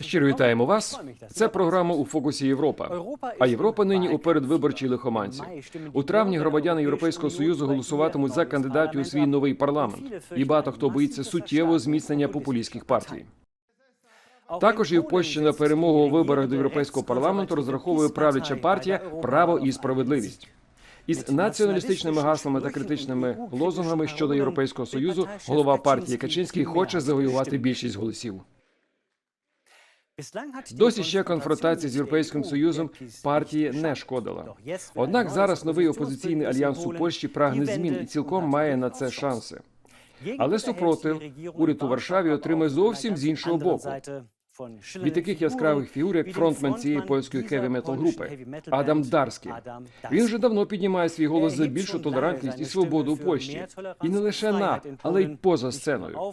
Щиро вітаємо вас. Це програма у фокусі Європа. А Європа нині у передвиборчій лихоманці. У травні громадяни Європейського союзу голосуватимуть за кандидатів у свій новий парламент. І багато хто боїться суттєвого зміцнення популістських партій. Також і в Польщі на перемогу у виборах до європейського парламенту розраховує правляча партія Право і справедливість. Із націоналістичними гаслами та критичними лозунгами щодо європейського союзу голова партії Качинський хоче завоювати більшість голосів. Досі ще конфронтація з європейським союзом партії не шкодила. Однак зараз новий опозиційний альянс у Польщі прагне змін і цілком має на це шанси. Але супротив уряд у Варшаві отримає зовсім з іншого боку. Від таких яскравих фігур, як фронтмен цієї польської хеві метал групи Адам Дарський. Він вже давно піднімає свій голос за більшу толерантність і свободу у Польщі, і не лише на, але й поза сценою.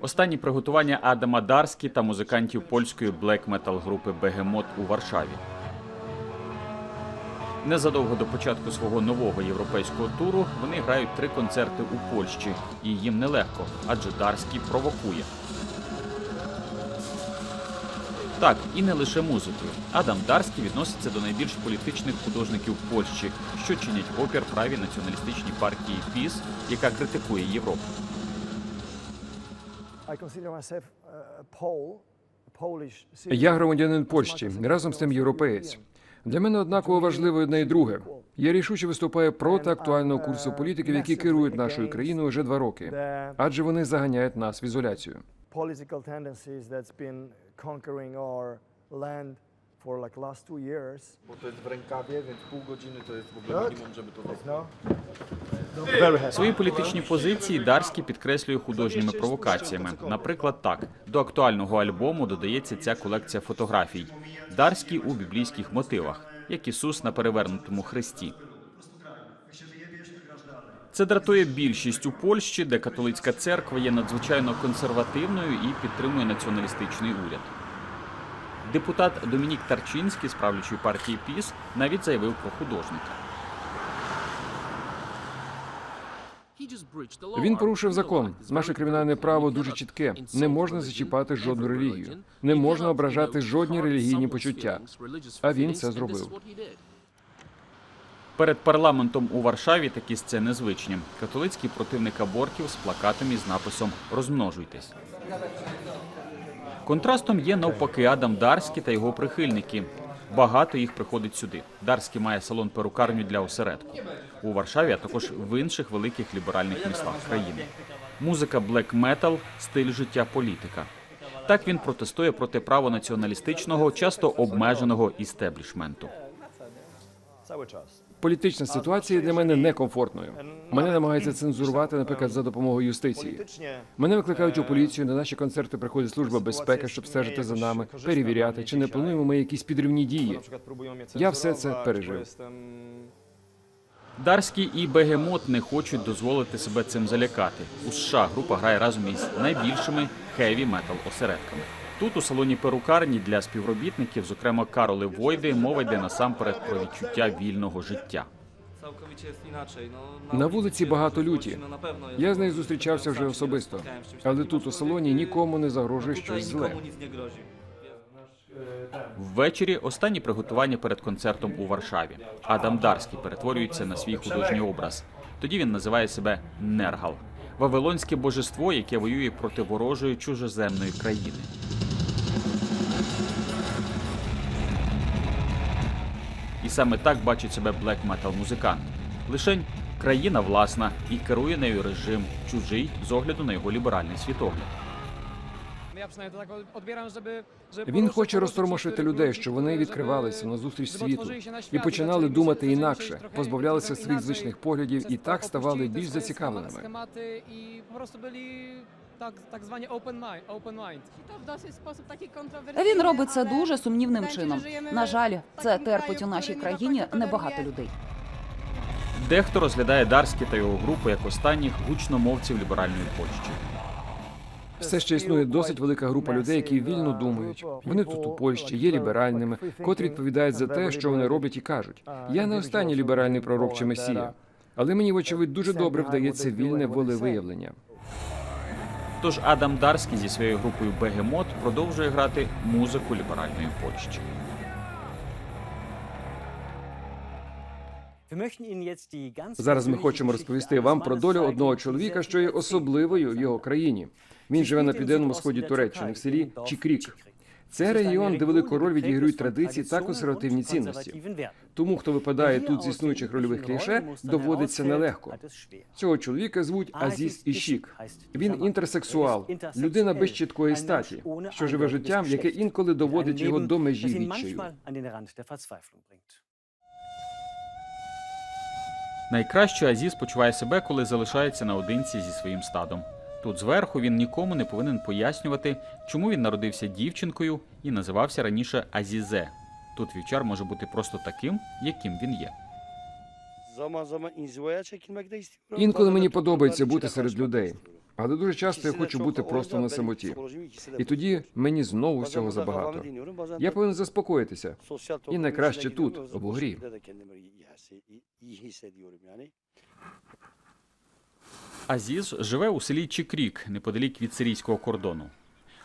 Останні приготування Адама Дарскі та музикантів польської блек-метал групи Бегемот у Варшаві. Незадовго до початку свого нового європейського туру вони грають три концерти у Польщі, і їм нелегко, адже Дарський провокує. Так, і не лише музикою. Адам Дарський відноситься до найбільш політичних художників Польщі, що чинять опір правій націоналістичній партії ПІС, яка критикує Європу. Я громадянин Польщі, разом з тим європеєць. Для мене однаково важливо одне і друге. Я рішуче виступаю проти актуального курсу політиків, які керують нашою країною вже два роки, адже вони заганяють нас в ізоляцію. For like last two years. Bo to jest w rękawie, więc pół godziny to jest w ogóle minimum, żeby to dostać. No. Very happy. Свої політичні позиції Дарський підкреслює художніми провокаціями. Наприклад, так до актуального альбому додається ця колекція фотографій. Дарський у біблійських мотивах, як Ісус на перевернутому хресті. Це дратує більшість у Польщі, де католицька церква є надзвичайно консервативною і підтримує націоналістичний уряд. Депутат Домінік Тарчинський з правлячої партії ПІС навіть заявив про художника. Він порушив закон. Наше кримінальне право дуже чітке. Не можна зачіпати жодну релігію, не можна ображати жодні релігійні почуття. А він це зробив. Перед парламентом у Варшаві такі сцени звичні. Католицький противник абортів з плакатом із написом Розмножуйтесь. Контрастом є навпаки Адам Дарський та його прихильники. Багато їх приходить сюди. Дарський має салон перукарню для осередку у Варшаві, а також в інших великих ліберальних містах країни. Музика блек-метал, – стиль життя політика. Так він протестує проти правонаціоналістичного, часто обмеженого істеблішменту. Політична ситуація для мене некомфортною. Мене намагаються цензурувати, наприклад, за допомогою юстиції. Мене викликають у поліцію. На наші концерти приходить служба безпеки, щоб стежити за нами, перевіряти, чи не плануємо ми якісь підривні дії. Ja все це пережив. Дарський і Бегемот не хочуть дозволити себе цим залякати. У США група грає разом із найбільшими хеві метал осередками. Тут у салоні перукарні для співробітників, зокрема Кароли Войди, мова йде насамперед про відчуття вільного життя. На вулиці багато люті. Я з нею зустрічався вже особисто, але тут у салоні нікому не загрожує щось зле. Ввечері останні приготування перед концертом у Варшаві. Адам Дарський перетворюється на свій художній образ. Тоді він називає себе Нергал вавилонське божество, яке воює проти ворожої чужоземної країни. Саме так бачить себе блек метал музикант. Лишень країна власна і керує нею режим чужий з огляду на його ліберальний світогляд. Він хоче розтормошити людей, щоб вони відкривалися назустріч żeby світу і починали думати інакше, позбавлялися своїх звичних поглядів і так ставали більш зацікавленими. Tak, tak zwani open mind. Open mind. Він робить це дуже сумнівним чином. На жаль, це терпить у нашій країні небагато людей. Дехто розглядає Дарські та його групу як останніх гучномовців ліберальної Польщі. Все ще існує досить велика група людей, які вільно думають. Вони тут у Польщі є ліберальними, котрі відповідають за те, що вони роблять і кажуть. Я не останній ліберальний пророк чи месія, але мені, вочевидь, дуже добре вдається вільне волевиявлення. Тож Адам Дарський зі своєю групою Бегемот продовжує грати музику ліберальної Польщі. Зараз ми хочемо розповісти вам про долю одного чоловіка, що є особливою в його країні. Він живе на південному сході Туреччини, в селі Чікрік. Це регіон, де велику роль відіграють традиції та консервативні цінності. Тому, хто випадає тут з існуючих рольових кліше, доводиться нелегко. Цього чоловіка звуть Азіз Ішік. Він інтерсексуал, людина без чіткої статі, що живе життям, яке інколи доводить його до межі відчаю. Найкраще Азіз почуває себе, коли залишається наодинці зі своїм стадом. Тут зверху він нікому не повинен пояснювати, чому він народився дівчинкою і називався раніше Азізе. Тут вівчар може бути просто таким, яким він є. Інколи мені подобається бути серед людей, але дуже часто я хочу бути просто на самоті. І тоді мені знову всього забагато. Я повинен заспокоїтися. І найкраще тут, giriyorum ve Азіз живе у селі Чікрік, неподалік від сирійського кордону.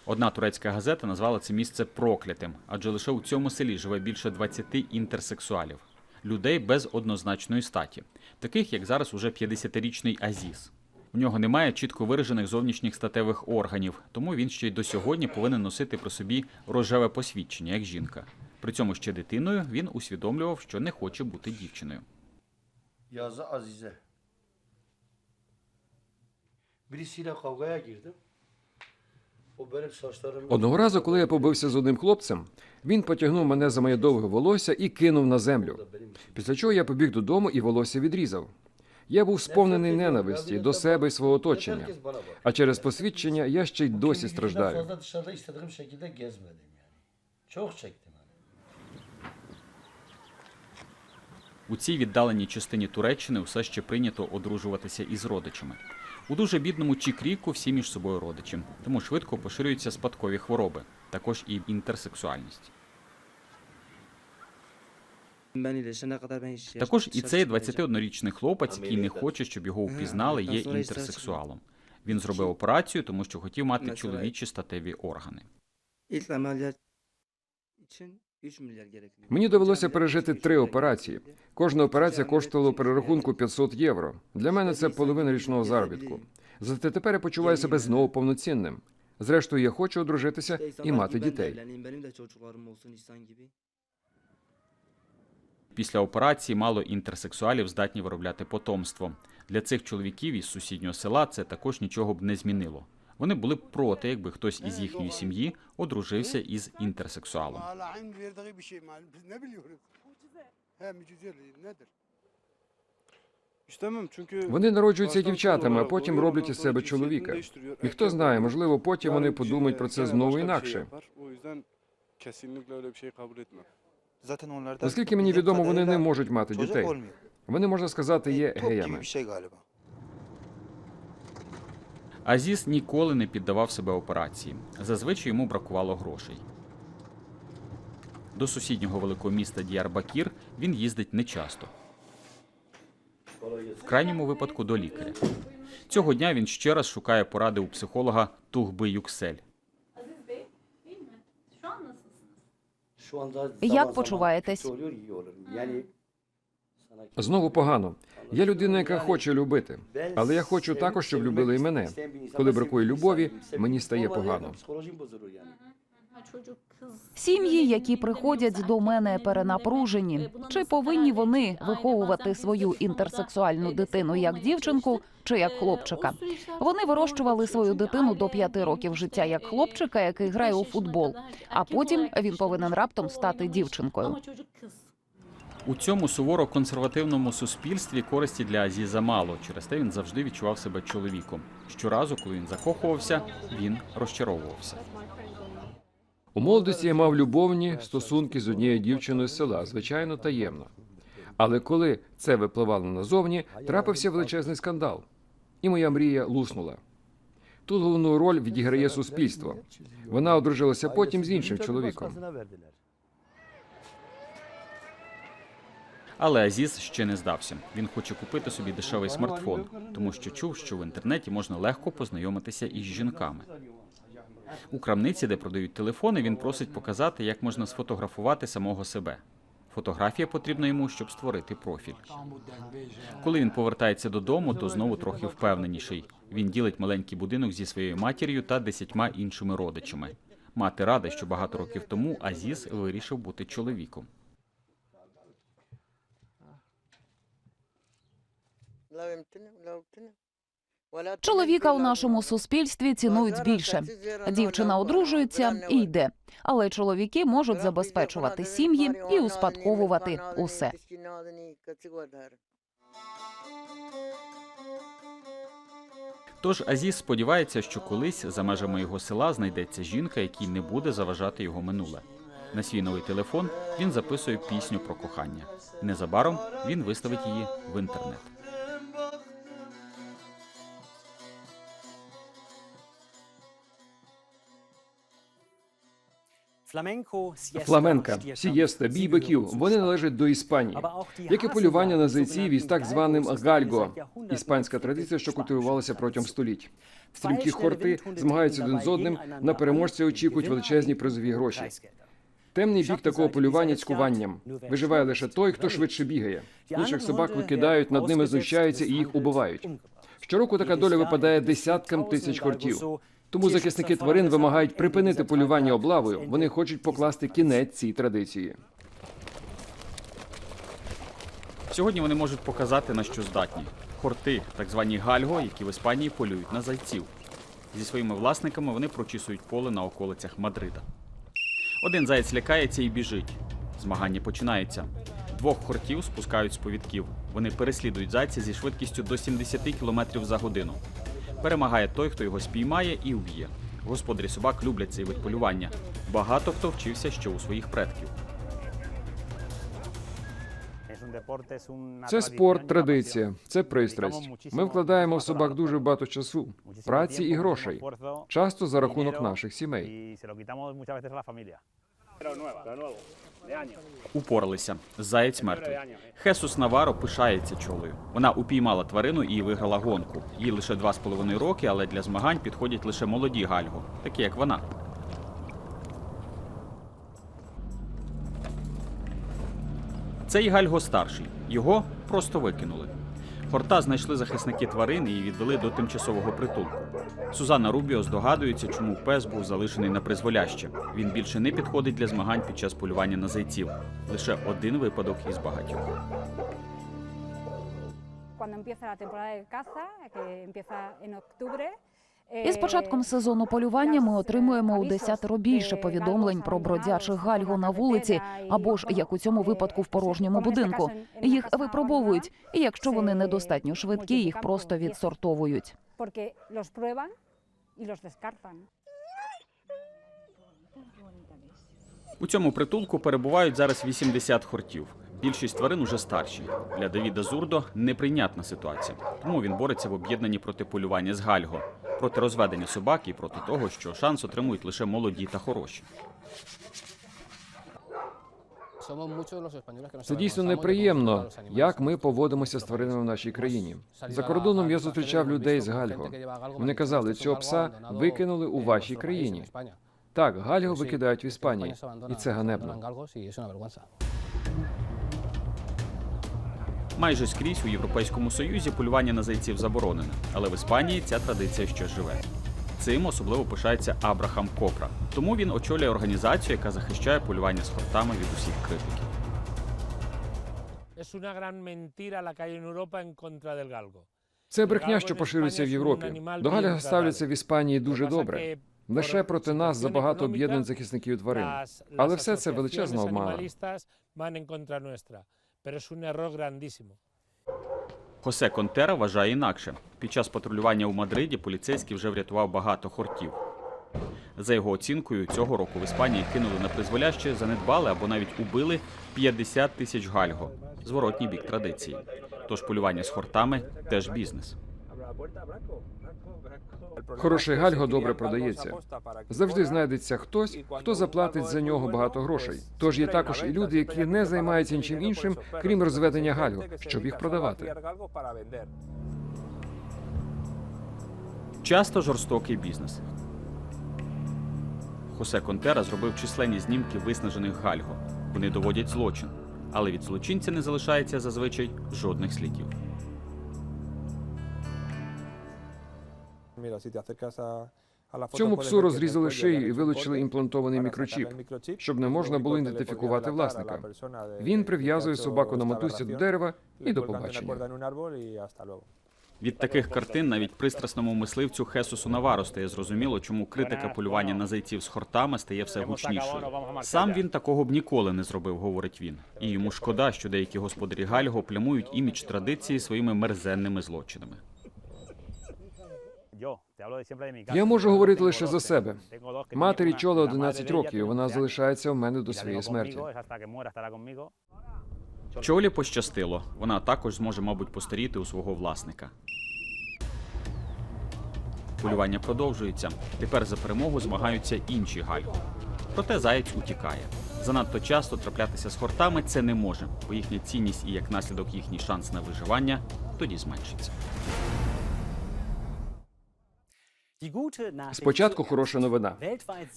Одна турецька газета назвала це місце проклятим, адже лише у цьому селі живе більше 20 інтерсексуалів, людей без однозначної статі, таких як зараз уже 50-річний Азіз. У нього немає чітко виражених зовнішніх статевих органів, тому він ще й до сьогодні повинен носити при собі рожеве посвідчення як жінка. При цьому ще дитиною він усвідомлював, що не хоче бути дівчиною. Yazı Azize. Birisiyle kavgaya girdim. O benim saçlarımı... Одного разу, коли я побився з одним хлопцем, він потягнув мене за моє довге волосся і кинув на землю. Після чого я побіг додому і волосся відрізав. Я був сповнений ненависті до себе і свого оточення. А через посвідчення я ще й досі страждаю. fazla dışarıda istediğim şekilde gezmedim yani. Çok çektim hani. У цій віддаленій частині Туреччини все ще прийнято одружуватися із родичами. У дуже бідному Чікріку всі між собою родичі, тому швидко поширюються спадкові хвороби, також і інтерсексуальність. Також і цей çıkmayacağım. 21-річний хлопець, який не хоче, щоб його впізнали, є інтерсексуалом. Він зробив операцію, тому що хотів мати чоловічі статеві органи. İlk ameliyat için 3 milyar gerekiyor. Мені довелося пережити три операції. Кожна операція коштувала перерахунку 500 євро. Для мене це половина річного заробітку. Зате тепер я почуваю себе знову повноцінним. Зрештою, я хочу одружитися і мати дітей. Після операції мало інтерсексуалів здатні виробляти потомство. Для цих чоловіків із сусіднього села це також нічого б не змінило. Вони були б проти, якби хтось із їхньої сім'ї одружився із інтерсексуалом. Вони народжуються дівчатами, а потім роблять із себе чоловіка. І хто знає, можливо, потім вони подумають про це знову інакше. Наскільки мені відомо, вони не можуть мати дітей. Вони, можна сказати, є геями. Азіс ніколи не піддавав себе операції. Зазвичай йому бракувало грошей. До сусіднього великого міста Діарбакір він їздить нечасто. В крайньому випадку до лікаря. Цього дня він ще раз шукає поради у психолога Тухби Юксель. Як почуваєтесь? Знову погано. Я людина, яка хоче любити, але я хочу також, щоб любили і мене. Коли бракує любові, мені стає погано. Сім'ї, які приходять до мене перенапружені, чи повинні вони виховувати свою інтерсексуальну дитину як дівчинку чи як хлопчика? Вони вирощували свою дитину до п'яти років життя як хлопчика, який грає у футбол. А потім він повинен раптом стати дівчинкою. У цьому суворо консервативному суспільстві користі для Азіза мало. Через те він завжди відчував себе чоловіком. Щоразу, коли він закохувався, він розчаровувався. У молодості я мав любовні стосунки з однією дівчиною з села, звичайно, таємно. Але коли це випливало назовні, трапився величезний скандал, і моя мрія луснула. Тут головну роль відіграє суспільство. Вона одружилася потім з іншим чоловіком. Але Азіз ще не здався. Він хоче купити собі дешевий смартфон, тому що чув, що в інтернеті можна легко познайомитися із жінками. У крамниці, де продають телефони, він просить показати, як можна сфотографувати самого себе. Фотографія потрібна йому, щоб створити профіль. Коли він повертається додому, то знову трохи впевненіший. Він ділить маленький будинок зі своєю матір'ю та десятьма іншими родичами. Мати рада, що багато років тому Азіз вирішив бути чоловіком. Чоловіка у нашому суспільстві цінують більше. Дівчина одружується і йде. Але чоловіки можуть забезпечувати сім'ї і успадковувати усе. Тож Азіз сподівається, що колись за межами його села знайдеться жінка, якій не буде заважати його минуле. На свій новий телефон він записує пісню про кохання. Незабаром він виставить її в інтернет. Фламенка, сієста, бій биків – вони належать до Іспанії. Як і полювання на зайців із так званим гальго – іспанська традиція, що культивувалася протягом століть. Стрімкі хорти змагаються один з одним, на переможця очікують величезні призові гроші. Темний бік такого полювання цькуванням. Виживає лише той, хто швидше бігає. Інших собак викидають, над ними знущаються і їх убивають. Щороку така доля випадає десяткам тисяч хортів. Тому захисники тварин вимагають припинити полювання облавою. Вони хочуть покласти кінець цій традиції. Сьогодні вони можуть показати, на що здатні. Хорти, так звані гальго, які в Іспанії полюють на зайців. Зі своїми власниками вони прочісують поле на околицях Мадрида. Один заєць лякається і біжить. Змагання починається. Двох хортів спускають з повідків. Вони переслідують зайця зі швидкістю до 70 км за годину. Перемагає той, хто його спіймає і вб'є. Господарі собак люблять цей вид полювання. Багато хто вчився ще у своїх предків. Це спорт, традиція, це пристрасть. Ми вкладаємо в собак дуже багато часу, праці і грошей, часто за рахунок наших сімей. Упоралися. Заєць мертвий. Хесус Наваро пишається чолою. Вона упіймала тварину і виграла гонку. Їй лише два з половиною роки, але для змагань підходять лише молоді гальго, такі як вона. Цей гальго старший. Його просто викинули. Хорта знайшли захисники тварин і відвели до тимчасового притулку. Сузанна Рубіо здогадується, чому пес був залишений на призволяще. Він більше не підходить для змагань під час полювання на зайців. Лише один випадок із багатьох. Cuando empieza la temporada de caza, que empieza Із початком сезону полювання ми отримуємо у десятеро більше повідомлень про бродячих гальго на вулиці, або ж як у цьому випадку в порожньому будинку. Їх випробовують, і якщо вони недостатньо швидкі, їх просто відсортовують. У цьому притулку перебувають зараз 80 хортів. Більшість тварин уже старші. Для Давіда Зурдо неприйнятна ситуація. Тому він бореться в об'єднанні проти полювання з гальго, проти розведення собак і проти того, що шанс отримують лише молоді та хороші. Це дійсно неприємно, як ми поводимося з тваринами в нашій країні. За кордоном я зустрічав людей з гальго. Вони казали, цього пса викинули у вашій країні. Так, гальго викидають в Іспанії, і це ганебно. Майже скрізь у Європейському Союзі полювання на зайців заборонене, але в Іспанії ця традиція ще живе. Цим особливо пишається Абрахам Копра. Тому він очолює організацію, яка захищає полювання з хортами від усіх критиків. Це брехня, що поширюється в Європі. До гальга ставляться в Іспанії дуже добре. Лише проти нас забагато об'єднань захисників тварин. Але все це величезна обмана. Pero es un error grandísimo. Хосе Контера вважає інакше. Під час патрулювання у Мадриді поліцейський вже врятував багато хортів. За його оцінкою, цього року в Іспанії кинули на призволяще, занедбали або навіть убили 50 тисяч гальго. Зворотній бік традиції. Тож полювання з хортами теж бізнес. Хороший гальго добре продається. Завжди знайдеться хтось, хто заплатить за нього багато грошей. Тож є також і люди, які не займаються нічим іншим, крім розведення гальго, щоб їх продавати. Часто жорстокий бізнес. Хосе Контера зробив численні знімки виснажених гальго. Вони доводять злочин, але від злочинця не залишається зазвичай жодних слідів. Цьому псу розрізали шию і вилучили імплантований мікрочіп, щоб не можна було ідентифікувати власника. Він прив'язує собаку на мотузці до дерева і до побачення. Від таких картин навіть пристрасному мисливцю Хесусу Наваро стає зрозуміло, чому критика полювання на зайців з хортами стає все гучнішою. Сам він такого б ніколи не зробив, говорить він. І йому шкода, що деякі господарі Гальго плямують імідж традиції своїми мерзенними злочинами. Я можу говорити лише за себе. Матері чола 11 років. Вона залишається у мене до своєї смерті. Чолі пощастило. Вона також зможе, мабуть, постаріти у свого власника. Полювання продовжується. Тепер за перемогу змагаються інші гальго. Проте заєць утікає. Занадто часто траплятися з хортами це не може, бо їхня цінність і як наслідок їхній шанс на виживання тоді зменшиться. Спочатку хороша новина.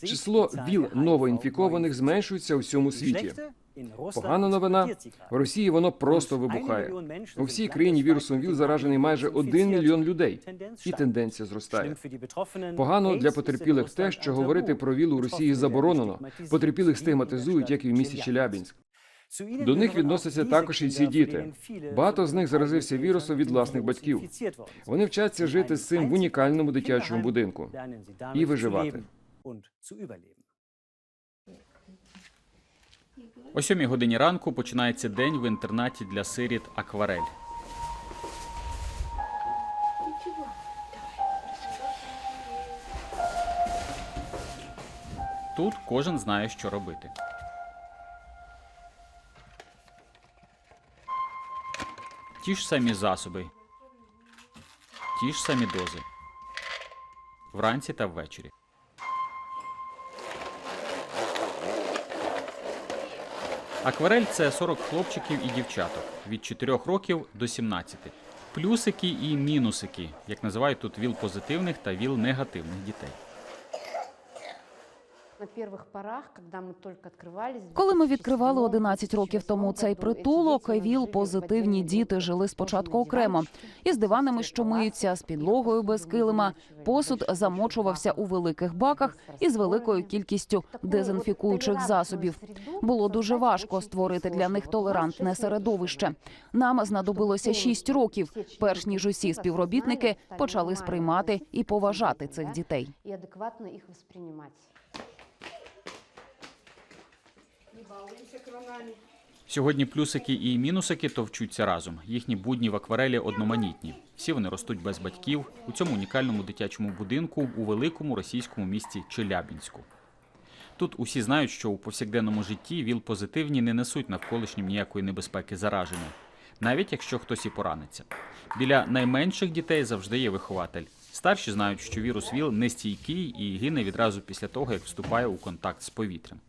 Число ВІЛ новоінфікованих зменшується у всьому світі. Погана новина в Росії воно просто вибухає. У всій країні вірусом ВІЛ заражений майже один мільйон людей, і тенденція зростає. Погано для потерпілих те, що говорити про ВІЛ у Росії заборонено. Потерпілих стигматизують, як і в місті Челябінськ. До них відносяться також і ці діти. Багато з них заразився вірусом від власних батьків. Вони вчаться жити з цим в унікальному дитячому будинку і виживати. О сьомій годині ранку починається день в інтернаті для сиріт Акварель. Тут кожен знає, що робити. Ті ж самі засоби, ті ж самі дози. Вранці та ввечері. Акварель це 40 хлопчиків і дівчаток від 4 років до 17. Плюсики і мінусики, як називають тут віл позитивних та віл негативних дітей. Коли ми відкривали 11 років тому цей притулок, ВІЛ позитивні діти жили спочатку окремо із диванами, що миються, з підлогою без килима. Посуд замочувався у великих баках із великою кількістю дезінфікуючих засобів. Було дуже важко створити для них толерантне середовище. Нам знадобилося 6 років, перш ніж усі співробітники почали сприймати і поважати цих дітей. и адекватно их воспринимать. Сьогодні плюсики і мінусики товчуться разом. Їхні будні в акварелі одноманітні. Всі вони ростуть без батьків у цьому унікальному дитячому будинку у великому російському місті Челябінську. Тут усі знають, що у повсякденному житті віл позитивні не несуть навколишнім ніякої небезпеки зараження, навіть якщо хтось і пораниться. Біля найменших дітей завжди є вихователь. Старші знають, що вірус ВІЛ нестійкий і гине відразу після того, як вступає у контакт з повітрям.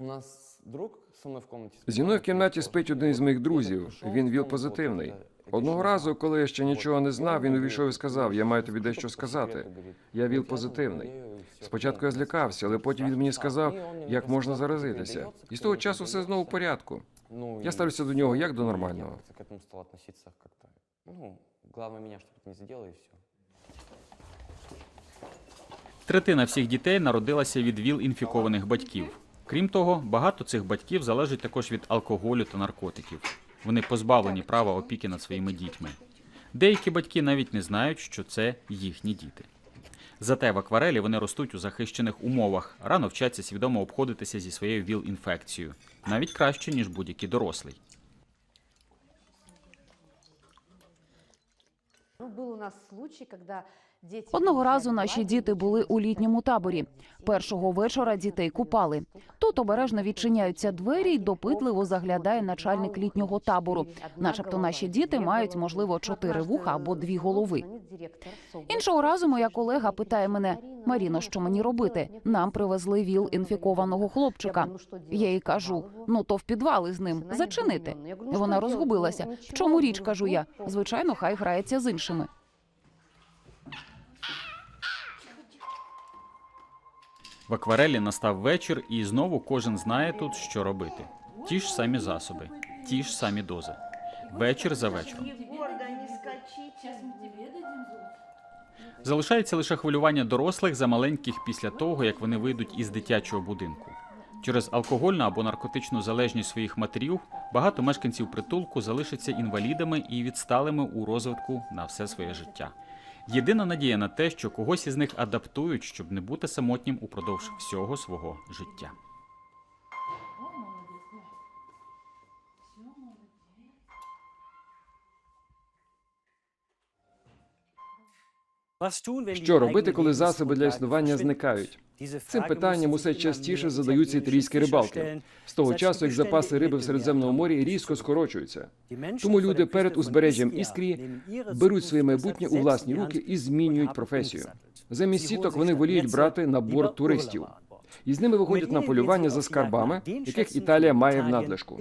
У нас друг со мной в комнате. Зі мною в кімнаті спить один із моїх друзів. Він віл позитивний. Одного разу, коли я ще нічого не знав, він увійшов і сказав: Я маю тобі дещо сказати. Я віл позитивний. Спочатку я злякався, але потім він мені сказав, як можна заразитися. І з того часу все знову в порядку. Ну, Я и ставлюся до нього як до я нормального. как-то к этому стал относиться как-то. Ну, главное меня, чтобы это не задело и все. Третина всіх дітей народилася від ВІЛ-інфікованих батьків. Крім того, багато цих батьків залежить також від алкоголю та наркотиків. Вони позбавлені права опіки над своїми дітьми. Деякі батьки навіть не знають, що це їхні діти. Зате в акварелі вони ростуть у захищених умовах, рано вчаться свідомо обходитися зі своєю ВІЛ-інфекцією, навіть краще, ніж будь-який дорослий. Ну, был у нас случай, дети... Одного разу наші діти були у літньому таборі. Першого вечора дітей купали. Тут обережно відчиняються двері, й допитливо заглядає начальник літнього табору. Начебто наші діти мають, можливо, чотири вуха або дві голови. Іншого разу моя колега питає мене: Маріно, що мені робити? Нам привезли віл інфікованого хлопчика. Я їй кажу: ну то в підвали з ним зачинити. Вона розгубилася. В чому річ кажу я? Звичайно, хай грається з іншими. В акварелі настав вечір, і знову кожен знає тут, що робити. Ті ж самі засоби, ті ж самі дози. Вечір за вечором. Залишається лише хвилювання дорослих за маленьких після того, як вони вийдуть із дитячого будинку. Через алкогольну або наркотичну залежність своїх матерів багато мешканців притулку залишаться інвалідами і відсталими у розвитку на все своє життя. Єдина надія на те, що когось із них адаптують, щоб не бути самотнім упродовж всього свого життя. Що робити, коли засоби для існування зникають? Цим питанням усе частіше задаються італійські рибалки. З того часу, як запаси риби в Середземному морі різко скорочуються. Тому люди перед узбережжям іскрії беруть своє майбутнє у власні руки і змінюють професію. Замість сіток вони воліють брати на борт туристів. І з ними виходять на полювання за скарбами, яких Італія має в надлишку.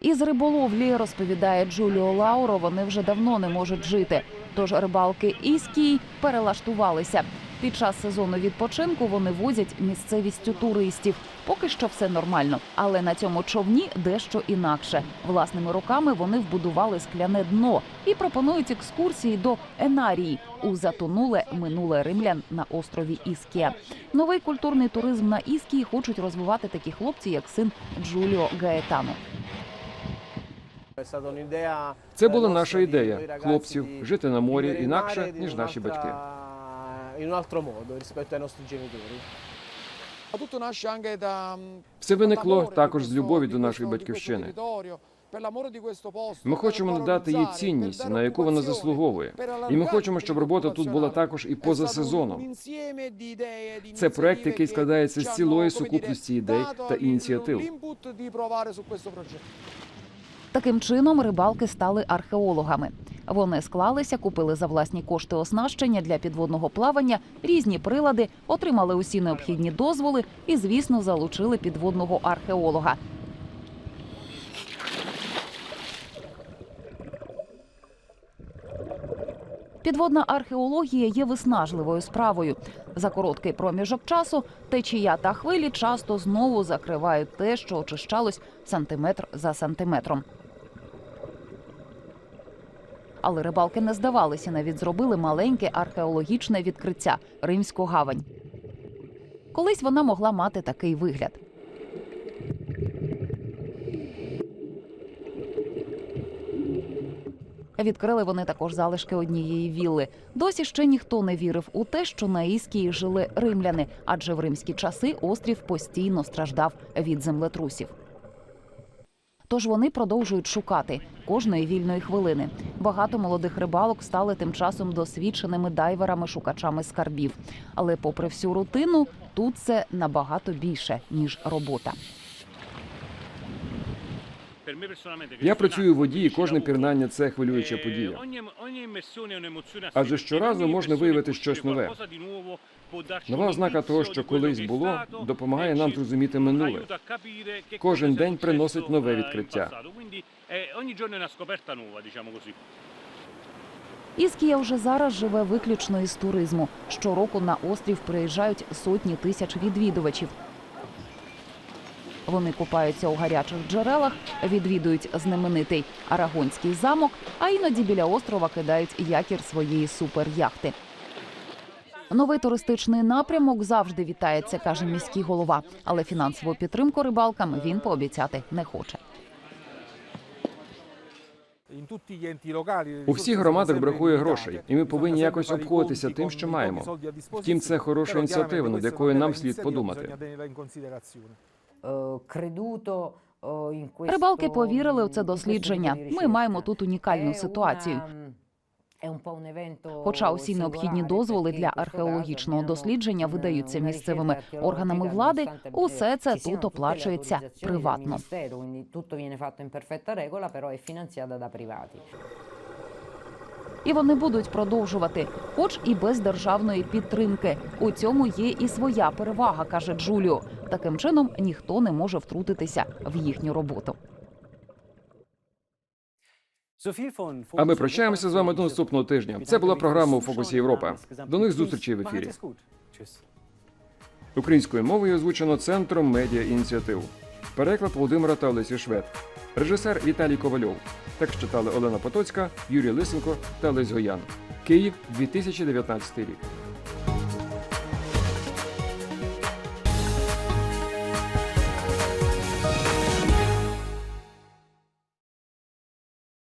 Із риболовлі, розповідає Джуліо Лауро, вони вже давно не можуть жити. Тож рибалки Іскій перелаштувалися. Під час сезону відпочинку вони возять місцевістю туристів. Поки що все нормально. Але на цьому човні дещо інакше. Власними руками вони вбудували скляне дно і пропонують екскурсії до Енарії у затонуле минуле римлян на острові Іскія. Новий культурний туризм на Іскії хочуть розвивати такі хлопці, як син Джуліо Гаетано. Це була наша ідея хлопців жити на морі інакше ніж наші батьки. Все виникло також з любові до нашої батьківщини. Ми хочемо надати їй цінність, на яку вона заслуговує. І ми хочемо, щоб робота тут була також і поза сезоном. Це проект, який складається з цілої сукупності ідей та ініціатив. Таким чином рибалки стали археологами. Вони склалися, купили за власні кошти оснащення для підводного плавання, різні прилади, отримали усі необхідні дозволи і, звісно, залучили підводного археолога. Підводна археологія є виснажливою справою. За короткий проміжок часу течія та хвилі часто знову закривають те, що очищалось сантиметр за сантиметром. Але рибалки не здавалися, навіть зробили маленьке археологічне відкриття Римську гавань. Колись вона могла мати такий вигляд. Відкрили вони також залишки однієї вілли. Досі ще ніхто не вірив у те, що на Іскії жили римляни, адже в римські часи острів постійно страждав від землетрусів. Тож вони продовжують шукати кожної вільної хвилини. Багато молодих рибалок стали тим часом досвідченими дайверами-шукачами скарбів. Але, попри всю рутину, тут це набагато більше ніж робота. Я працюю в воді, і кожне пірнання це хвилююча подія. Адже щоразу можна виявити щось нове. Нова ознака того, що колись було, допомагає нам зрозуміти минуле. Кожен день приносить нове відкриття. Іскія вже зараз живе виключно із туризму. Щороку на острів приїжджають сотні тисяч відвідувачів. Вони купаються у гарячих джерелах, відвідують знаменитий Арагонський замок, а іноді біля острова кидають якір своєї суперяхти. Новий туристичний напрямок завжди вітається, каже міський голова. Але фінансову підтримку рибалкам він пообіцяти не хоче. У всіх громадах бракує грошей, і ми повинні якось обходитися тим, що маємо. Втім, це хороша ініціатива, над якою нам слід подумати. Рибалки повірили у це дослідження. Ми маємо тут унікальну ситуацію. Хоча усі необхідні дозволи для археологічного дослідження видаються місцевими органами влади, усе це тут оплачується приватно. І вони будуть продовжувати, хоч і без державної підтримки. У цьому є і своя перевага, каже Джуліо. Таким чином ніхто не може втрутитися в їхню роботу. А ми прощаємося з вами до наступного тижня. Це була програма у фокусі Європа. До них зустрічей в ефірі. Українською мовою озвучено центром медіа ініціатив. Переклад Володимира та Олесі Швед. Режисер Віталій Ковальов. Текст читали Олена Потоцька, Юрій Лисенко та Лесь Гоян. Київ, 2019 рік.